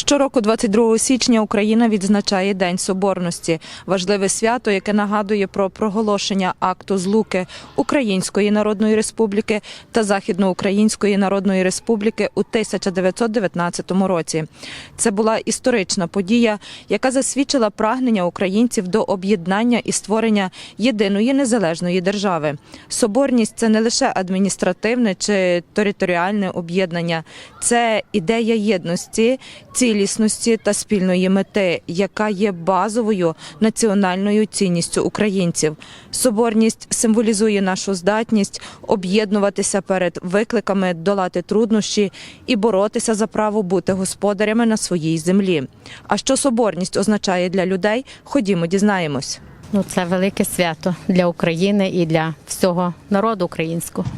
Щороку, 22 січня, Україна відзначає День Соборності, важливе свято, яке нагадує про проголошення акту злуки Української Народної Республіки та Західноукраїнської Народної Республіки у 1919 році. Це була історична подія, яка засвідчила прагнення українців до об'єднання і створення єдиної незалежної держави. Соборність це не лише адміністративне чи територіальне об'єднання, це ідея єдності, цілісності та спільної мети, яка є базовою національною цінністю українців. Соборність символізує нашу здатність об'єднуватися перед викликами, долати труднощі і боротися за право бути господарями на своїй землі. А що соборність означає для людей? Ходімо, дізнаємось. Ну, це велике свято для України і для всього народу українського.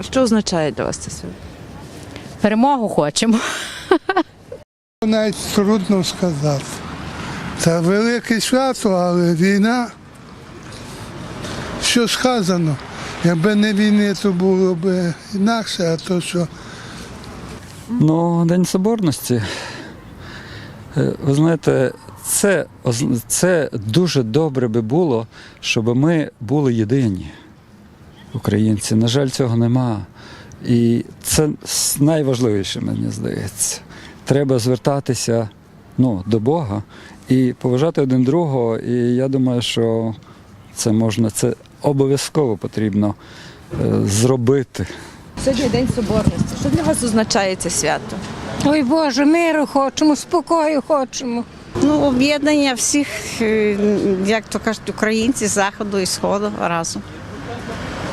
Що означає для вас це свято? Перемогу хочемо. Навіть трудно сказати. Це велике свято, але війна. Що сказано? Якби не війни, то було б інакше, а то що. Ну, День Соборності. е, Ви знаєте, це, це дуже добре би було, щоб ми були єдині українці. На жаль, цього нема. І це найважливіше, мені здається. Треба звертатися ну, до Бога і поважати один другого. І я думаю, що це можна, це обов'язково потрібно е, зробити. Сьогодні День Соборності. Що для вас означає це свято? Ой Боже, миру хочемо, спокою хочемо. Ну, об'єднання всіх, е, як то кажуть, українців з заходу і сходу разом.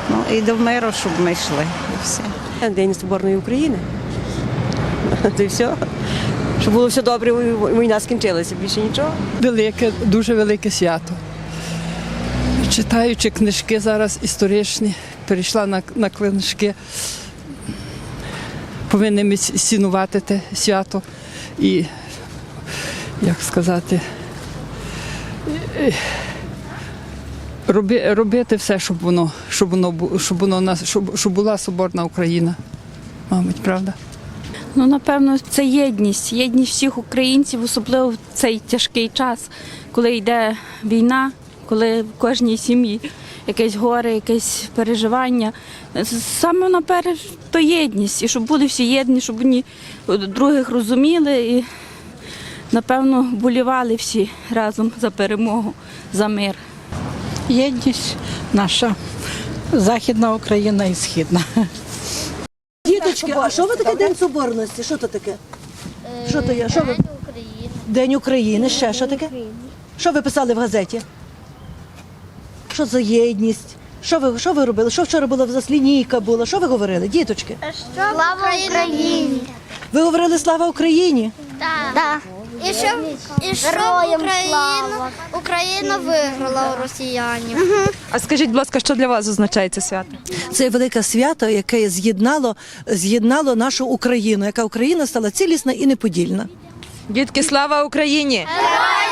Ну і до миру, щоб ми йшли. І все. День Соборної України. Це і все. Щоб було все добре, війна скінчилася, більше нічого. велике, дуже велике свято. Читаючи книжки зараз історичні, перейшла на, на книжки, повинні ми цінувати те свято і, як сказати, роби, робити все, щоб воно, щоб воно, щоб воно нас, щоб, щоб була соборна Україна. Мабуть, правда? Ну, напевно, це єдність, єдність всіх українців, особливо в цей тяжкий час, коли йде війна, коли в кожній сім'ї якесь горе, якесь переживання. Саме наперед то єдність, і щоб були всі єдні, щоб вони других розуміли і, напевно, болівали всі разом за перемогу, за мир. Єдність наша західна Україна і східна. Діточки, а що ви таке День Соборності? Що то таке? Що то є? Що ви? День України. Ще що таке? Що ви писали в газеті? Що за єдність? Що ви, що ви робили? Що вчора була в заслінійка була? Що ви говорили, діточки? Слава Україні! Ви говорили Слава Україні? Так. І що, і що Україна, Україна виграла у росіянів. А скажіть, будь ласка, що для вас означає це свято? Це велике свято, яке з'єднало, з'єднало нашу Україну, яка Україна стала цілісна і неподільна. Дітки, слава Україні! Героям